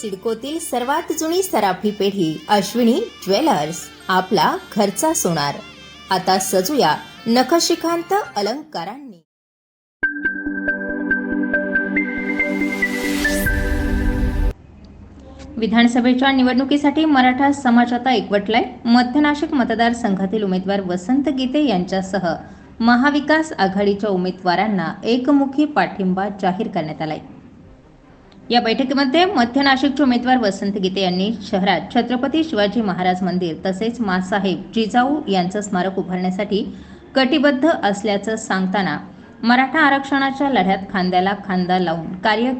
सिडकोतील सर्वात जुनी सराफी पेढी अश्विनी ज्वेलर्स आपला घरचा सोनार. आता सजूया नखशिखांत अलंकारांनी. विधानसभेच्या निवडणुकीसाठी मराठा समाज आता एकवटलाय. मध्य नाशिक मतदारसंघातील उमेदवार वसंत गीते यांच्यासह महाविकास आघाडीच्या उमेदवारांना एकमुखी पाठिंबा जाहीर करण्यात आलाय. या बैठकीमध्ये मध्य नाशिकचे उमेदवार वसंत गीते यांनी शहरात छत्रपती शिवाजी महाराज मंदिर तसेच मासाहेब जिजाऊ यांचं स्मारक उभारण्यासाठी कटिबद्ध असल्याचं सांगताना मराठा आरक्षणाच्या लढ्यात खांद्याला खांदा लावून कार्य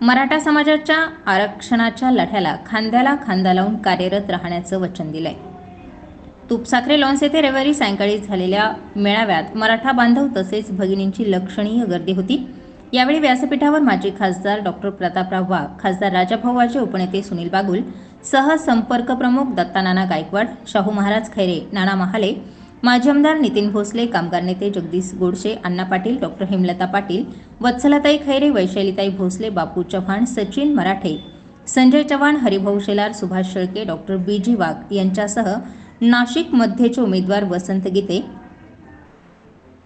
मराठा समाजाच्या आरक्षणाच्या लढ्याला खांद्याला खांदा लावून कार्यरत राहण्याचं वचन दिलंय. तुपसाखरे लॉन्स येथे रविवारी सायंकाळी झालेल्या मेळाव्यात मराठा बांधव तसेच भगिनींची लक्षणीय गर्दी होती. यावेळी व्यासपीठावर माजी खासदार डॉक्टर प्रतापराव वाघ खासदार राजाभाऊ वाजे उपनेते सुनील बागुल सह संपर्क प्रमुख दत्तानाना गायकवाड शाहू महाराज खैरे नाना महाले माजी आमदार नितीन भोसले कामगार नेते जगदीश गोडसे अण्णा पाटील डॉक्टर हेमलता पाटील वत्सलाताई Khaire वैशालीताई Bhosale Bapu Chavan Sachin Marathe Sanjay Chavan Haribhau Shelar Subhash Shelke doctor B. G. Wagh यांच्यासह नाशिक मध्येचे उमेदवार वसंत गीते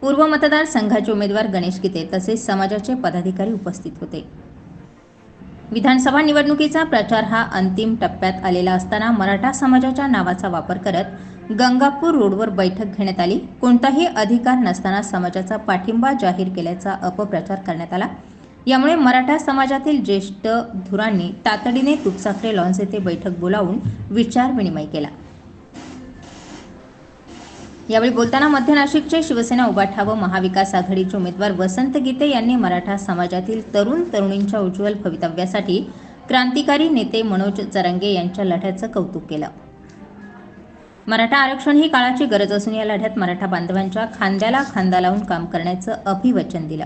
पूर्व मतदारसंघाचे उमेदवार गणेश गीते तसेच समाजाचे पदाधिकारी उपस्थित होते. विधानसभा निवडणुकीचा प्रचार हा अंतिम टप्प्यात आलेला असताना मराठा समाजाच्या नावाचा वापर करत गंगापूर रोडवर बैठक घेण्यात आली. कोणताही अधिकार नसताना समाजाचा पाठिंबा जाहीर केल्याचा अपप्रचार करण्यात आला. यामुळे मराठा समाजातील ज्येष्ठ धुरांनी तातडीने तुपसाखरे लॉन्स येथे बैठक बोलावून विचारविनिमय केला. यावेळी बोलताना मध्य नाशिकचे शिवसेना उबाठा व महाविकास आघाडीचे उमेदवार वसंत गीते यांनी मराठा समाजातील तरुण तरुणींच्या उज्ज्वल भवितव्यासाठी क्रांतिकारी नेते मनोज चरंगे यांच्या लढ्याचं कौतुक केलं. मराठा आरक्षण ही काळाची गरज असून या लढ्यात मराठा बांधवांच्या खांद्याला खांदा लावून काम करण्याचं अभिवचन दिलं.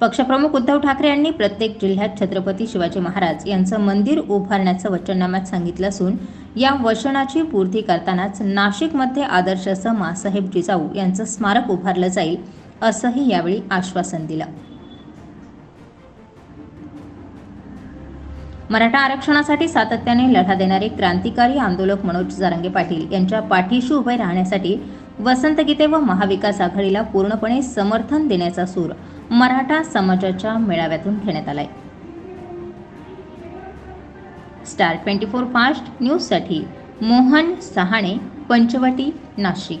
पक्षप्रमुख उद्धव ठाकरे यांनी प्रत्येक जिल्ह्यात छत्रपती शिवाजी महाराज यांचं मंदिर उभारण्याचं वचननाम्यात सांगितलं असून या वचनाची पूर्ती करतानाच नाशिकमध्ये आदर्श समा मासाहेब जिजाऊ यांचं स्मारक उभारलं जाईल असंही यावेळी आश्वासन दिलं. मराठा आरक्षणासाठी सातत्याने लढा देणारे क्रांतिकारी आंदोलक मनोज जारंगे पाटील यांच्या पाठीशी उभे राहण्यासाठी वसंत गीते व महाविकास आघाडीला पूर्णपणे समर्थन देण्याचा सूर मराठा समाजाच्या मेळाव्यातून घेण्यात आलाय. स्टार ट्वेंटी फोर फास्ट न्यूजसाठी मोहन सहाणे पंचवटी नाशिक.